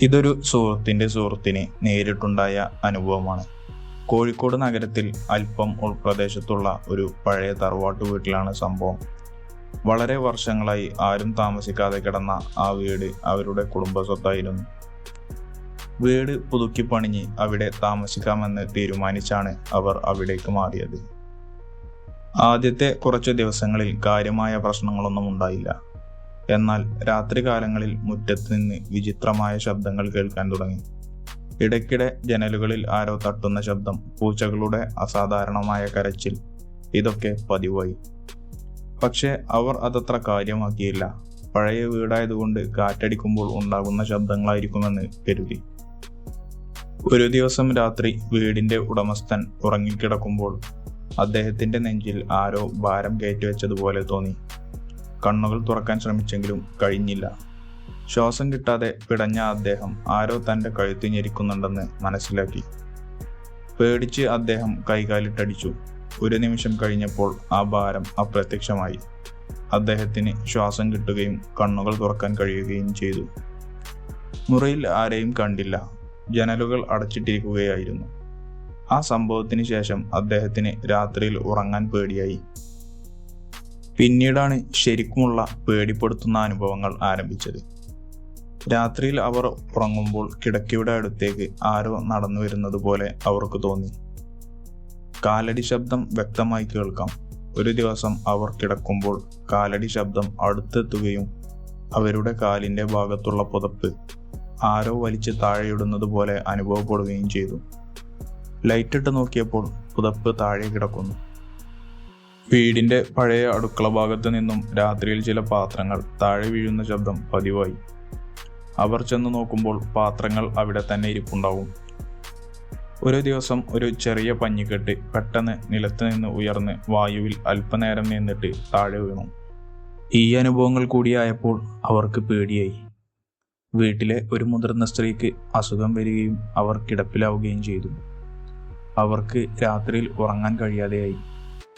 ഇതൊരു സുഹൃത്തിന്റെ സുഹൃത്തിന് നേരിട്ടുണ്ടായ അനുഭവമാണ്. കോഴിക്കോട് നഗരത്തിൽ അല്പം ഉൾപ്രദേശത്തുള്ള ഒരു പഴയ തറവാട്ട് വീട്ടിലാണ് സംഭവം. വളരെ വർഷങ്ങളായി ആരും താമസിക്കാതെ കിടന്ന ആ വീട് അവരുടെ കുടുംബ സ്വത്തായിരുന്നു വീട് പുതുക്കി പണിഞ്ഞ് അവിടെ താമസിക്കാമെന്ന് തീരുമാനിച്ചാണ് അവർ അവിടേക്ക് മാറിയത്. ആദ്യത്തെ കുറച്ച് ദിവസങ്ങളിൽ കാര്യമായ പ്രശ്നങ്ങളൊന്നും ഉണ്ടായില്ല. എന്നാൽ രാത്രികാലങ്ങളിൽ മുറ്റത്ത് നിന്ന് വിചിത്രമായ ശബ്ദങ്ങൾ കേൾക്കാൻ തുടങ്ങി. ഇടയ്ക്കിടെ ജനലുകളിൽ ആരോ തട്ടുന്ന ശബ്ദം പൂച്ചകളുടെ അസാധാരണമായ കരച്ചിൽ ഇതൊക്കെ പതിവായി. പക്ഷേ അവർ അതത്ര കാര്യമാക്കിയില്ല. പഴയ വീടായതുകൊണ്ട് കാറ്റടിക്കുമ്പോൾ ഉണ്ടാകുന്ന ശബ്ദങ്ങളായിരിക്കുമെന്ന് കരുതി. ഒരു ദിവസം രാത്രി വീടിന്റെ ഉടമസ്ഥൻ ഉറങ്ങിക്കിടക്കുമ്പോൾ അദ്ദേഹത്തിന്റെ നെഞ്ചിൽ ആരോ ഭാരം കയറ്റിവെച്ചതുപോലെ തോന്നി. കണ്ണുകൾ തുറക്കാൻ ശ്രമിച്ചെങ്കിലും കഴിഞ്ഞില്ല. ശ്വാസം കിട്ടാതെ പിടഞ്ഞ അദ്ദേഹം ആരോ തന്റെ കഴുത്ത് ഞെരിക്കുന്നുണ്ടെന്ന് മനസ്സിലാക്കി. പേടിച്ച് അദ്ദേഹം കൈകാലിട്ടടിച്ചു. ഒരു നിമിഷം കഴിഞ്ഞപ്പോൾ ആ ഭാരം അപ്രത്യക്ഷമായി. അദ്ദേഹത്തിന് ശ്വാസം കിട്ടുകയും കണ്ണുകൾ തുറക്കാൻ കഴിയുകയും ചെയ്തു. മുറിയിൽ ആരെയും കണ്ടില്ല. ജനലുകൾ അടച്ചിട്ടിരിക്കുകയായിരുന്നു. ആ സംഭവത്തിന് ശേഷം അദ്ദേഹത്തിന് രാത്രിയിൽ ഉറങ്ങാൻ പേടിയായി. പിന്നീടാണ് ശരിക്കുമുള്ള പേടിപ്പെടുത്തുന്ന അനുഭവങ്ങൾ ആരംഭിച്ചത്. രാത്രിയിൽ അവർ ഉറങ്ങുമ്പോൾ കിടക്കയുടെ അടുത്തേക്ക് ആരോ നടന്നു വരുന്നത് പോലെ അവർക്ക് തോന്നി. കാലടി ശബ്ദം വ്യക്തമായി കേൾക്കാം. ഒരു ദിവസം അവർ കിടക്കുമ്പോൾ കാലടി ശബ്ദം അടുത്തെത്തുകയും അവരുടെ കാലിന്റെ ഭാഗത്തുള്ള പുതപ്പ് ആരോ വലിച്ച് താഴെയിടുന്നത് പോലെ അനുഭവപ്പെടുകയും ചെയ്തു. ലൈറ്റിട്ട് നോക്കിയപ്പോൾ പുതപ്പ് താഴെ കിടക്കുന്നു. വീടിന്റെ പഴയ അടുക്കള ഭാഗത്ത് നിന്നും രാത്രിയിൽ ചില പാത്രങ്ങൾ താഴെ വീഴുന്ന ശബ്ദം പതിവായി. അവർ ചെന്ന് നോക്കുമ്പോൾ പാത്രങ്ങൾ അവിടെ തന്നെ ഇരിപ്പുണ്ടാവും. ഒരു ദിവസം ഒരു ചെറിയ പഞ്ഞിക്കെട്ട് പെട്ടെന്ന് നിലത്ത് നിന്ന് ഉയർന്ന് വായുവിൽ അല്പനേരം നിന്നിട്ട് താഴെ വീണു. ഈ അനുഭവങ്ങൾ കൂടിയായപ്പോൾ അവർക്ക് പേടിയായി. വീട്ടിലെ ഒരു മുതിർന്ന സ്ത്രീക്ക് അസുഖം വരികയും അവർ കിടപ്പിലാവുകയും ചെയ്തു. അവർക്ക് രാത്രിയിൽ ഉറങ്ങാൻ കഴിയാതെയായി.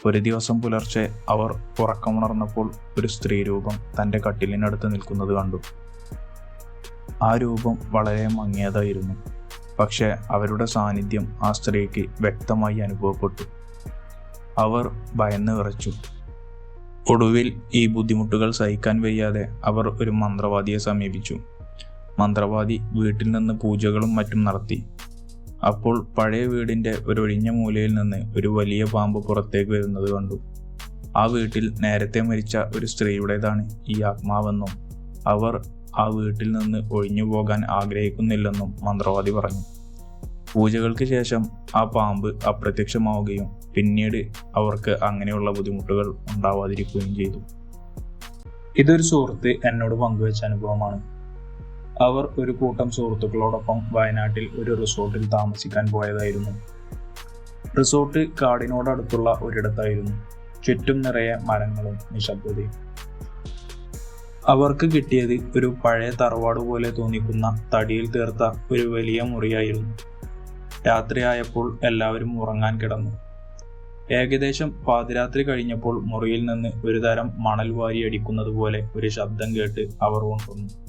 ഒരു ദിവസം പുലർച്ചെ അവർ ഉറക്കമുണർന്നപ്പോൾ ഒരു സ്ത്രീ രൂപം തന്റെ കട്ടിലിനടുത്ത് നിൽക്കുന്നത് കണ്ടു. ആ രൂപം വളരെ മങ്ങിയതായിരുന്നു. പക്ഷേ അവരുടെ സാന്നിധ്യം ആ സ്ത്രീക്ക് വ്യക്തമായി അനുഭവപ്പെട്ടു. അവർ ഭയന്ന് വിറച്ചു. ഒടുവിൽ ഈ ബുദ്ധിമുട്ടുകൾ സഹിക്കാൻ വയ്യാതെ അവർ ഒരു മന്ത്രവാദിയെ സമീപിച്ചു. മന്ത്രവാദി വീട്ടിൽ നിന്ന് പൂജകളും മറ്റും നടത്തി. അപ്പോൾ പഴയ വീടിന്റെ ഒരു ഒഴിഞ്ഞ മൂലയിൽ നിന്ന് ഒരു വലിയ പാമ്പ് പുറത്തേക്ക് വരുന്നത് കണ്ടു. ആ വീട്ടിൽ നേരത്തെ മരിച്ച ഒരു സ്ത്രീയുടേതാണ് ഈ ആത്മാവെന്നും അവർ ആ വീട്ടിൽ നിന്ന് ഒഴിഞ്ഞു പോകാൻ ആഗ്രഹിക്കുന്നില്ലെന്നും മന്ത്രവാദി പറഞ്ഞു. പൂജകൾക്ക് ശേഷം ആ പാമ്പ് അപ്രത്യക്ഷമാവുകയും പിന്നീട് അവർക്ക് അങ്ങനെയുള്ള ബുദ്ധിമുട്ടുകൾ ഉണ്ടാവാതിരിക്കുകയും ചെയ്തു. ഇതൊരു സുഹൃത്ത് എന്നോട് പങ്കുവെച്ച അനുഭവമാണ്. അവർ ഒരു കൂട്ടം സുഹൃത്തുക്കളോടൊപ്പം വയനാട്ടിൽ ഒരു റിസോർട്ടിൽ താമസിക്കാൻ പോയതായിരുന്നു. റിസോർട്ട് കാടിനോടടുത്തുള്ള ഒരിടത്തായിരുന്നു. ചുറ്റും നിറയെ മരങ്ങളും നിശബ്ദതയും. അവർക്ക് കിട്ടിയത് ഒരു പഴയ തറവാട് പോലെ തോന്നിക്കുന്ന തടിയിൽ തീർത്ത ഒരു വലിയ മുറിയായിരുന്നു. രാത്രിയായപ്പോൾ എല്ലാവരും ഉറങ്ങാൻ കിടന്നു. ഏകദേശം പാതിരാത്രി കഴിഞ്ഞപ്പോൾ മുറിയിൽ നിന്ന് ഒരുതരം മണൽ വാരി അടിക്കുന്നത് പോലെ ഒരു ശബ്ദം കേട്ട് അവർ ഉണർന്നു.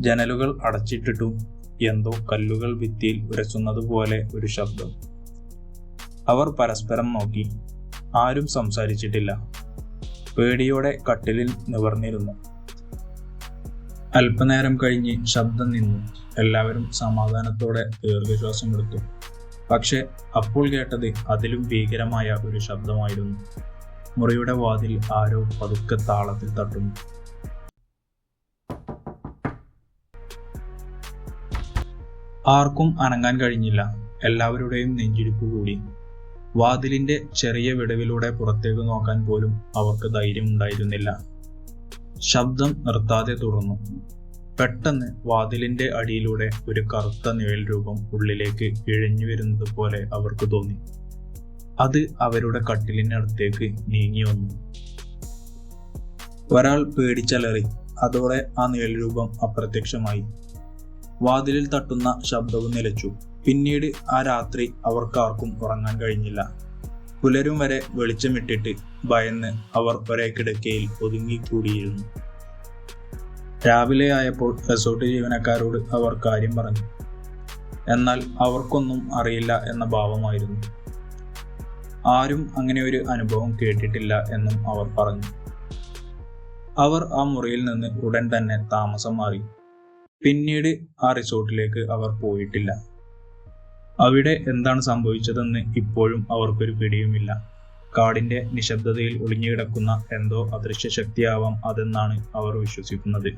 ജനലുകൾ അടച്ചിട്ടിട്ടും എന്തോ കല്ലുകൾ ഭിത്തിയിൽ ഉരസുന്നത് പോലെ ഒരു ശബ്ദം. അവർ പരസ്പരം നോക്കി. ആരും സംസാരിച്ചിട്ടില്ല. പേടിയോടെ കട്ടിലിൽ നിവർന്നിരുന്നു. അല്പനേരം കഴിഞ്ഞ് ശബ്ദം നിന്നു. എല്ലാവരും സമാധാനത്തോടെ ദീർഘശ്വാസം എടുത്തു. പക്ഷെ അപ്പോൾ കേട്ടത് അതിലും ഭീകരമായ ഒരു ശബ്ദമായിരുന്നു. മുറിയുടെ വാതിൽ ആരോ പതുക്കെ താളത്തിൽ തട്ടുന്നു. ആർക്കും അനങ്ങാൻ കഴിഞ്ഞില്ല. എല്ലാവരുടെയും നെഞ്ചിടിപ്പ് കൂടി. വാതിലിന്റെ ചെറിയ വിടവിലൂടെ പുറത്തേക്ക് നോക്കാൻ പോലും അവർക്ക് ധൈര്യം ഉണ്ടായിരുന്നില്ല. ശബ്ദം നിർത്താതെ തുടർന്നു പെട്ടെന്ന് വാതിലിന്റെ അടിയിലൂടെ ഒരു കറുത്ത നിഴൽ രൂപം ഉള്ളിലേക്ക് ഇഴഞ്ഞു വരുന്നത് പോലെ അവർക്ക് തോന്നി. അത് അവരുടെ കട്ടിലിനടുത്തേക്ക് നീങ്ങി വന്നു. ഒരാൾ പേടിച്ചലറി. അതോടെ ആ നിഴൽ രൂപം അപ്രത്യക്ഷമായി. വാതിലിൽ തട്ടുന്ന ശബ്ദവും നിലച്ചു. പിന്നീട് ആ രാത്രി അവർക്കാർക്കും ഉറങ്ങാൻ കഴിഞ്ഞില്ല. പുലരും വരെ വെളിച്ചമിട്ടിട്ട് ഭയന്ന് അവർ ഒരേ കിടക്കയിൽ ഒതുങ്ങിക്കൂടിയിരുന്നു. രാവിലെ ആയപ്പോൾ റിസോർട്ട് ജീവനക്കാരോട് അവർ കാര്യം പറഞ്ഞു. എന്നാൽ അവർക്കൊന്നും അറിയില്ല എന്ന ഭാവമായിരുന്നു. ആരും അങ്ങനെ ഒരു അനുഭവം കേട്ടിട്ടില്ല എന്നും അവർ പറഞ്ഞു. അവർ ആ മുറിയിൽ നിന്ന് ഉടൻ തന്നെ താമസം മാറി. പിന്നീട് ആ റിസോർട്ടിലേക്ക് അവർ പോയിട്ടില്ല. അവിടെ എന്താണ് സംഭവിച്ചതെന്ന് ഇപ്പോഴും അവർക്കൊരു പിടിയുമില്ല. കാടിന്റെ നിശബ്ദതയിൽ ഒളിഞ്ഞുകിടക്കുന്ന എന്തോ അദൃശ്യ ശക്തിയാവാം അതെന്നാണ് അവർ വിശ്വസിക്കുന്നത്.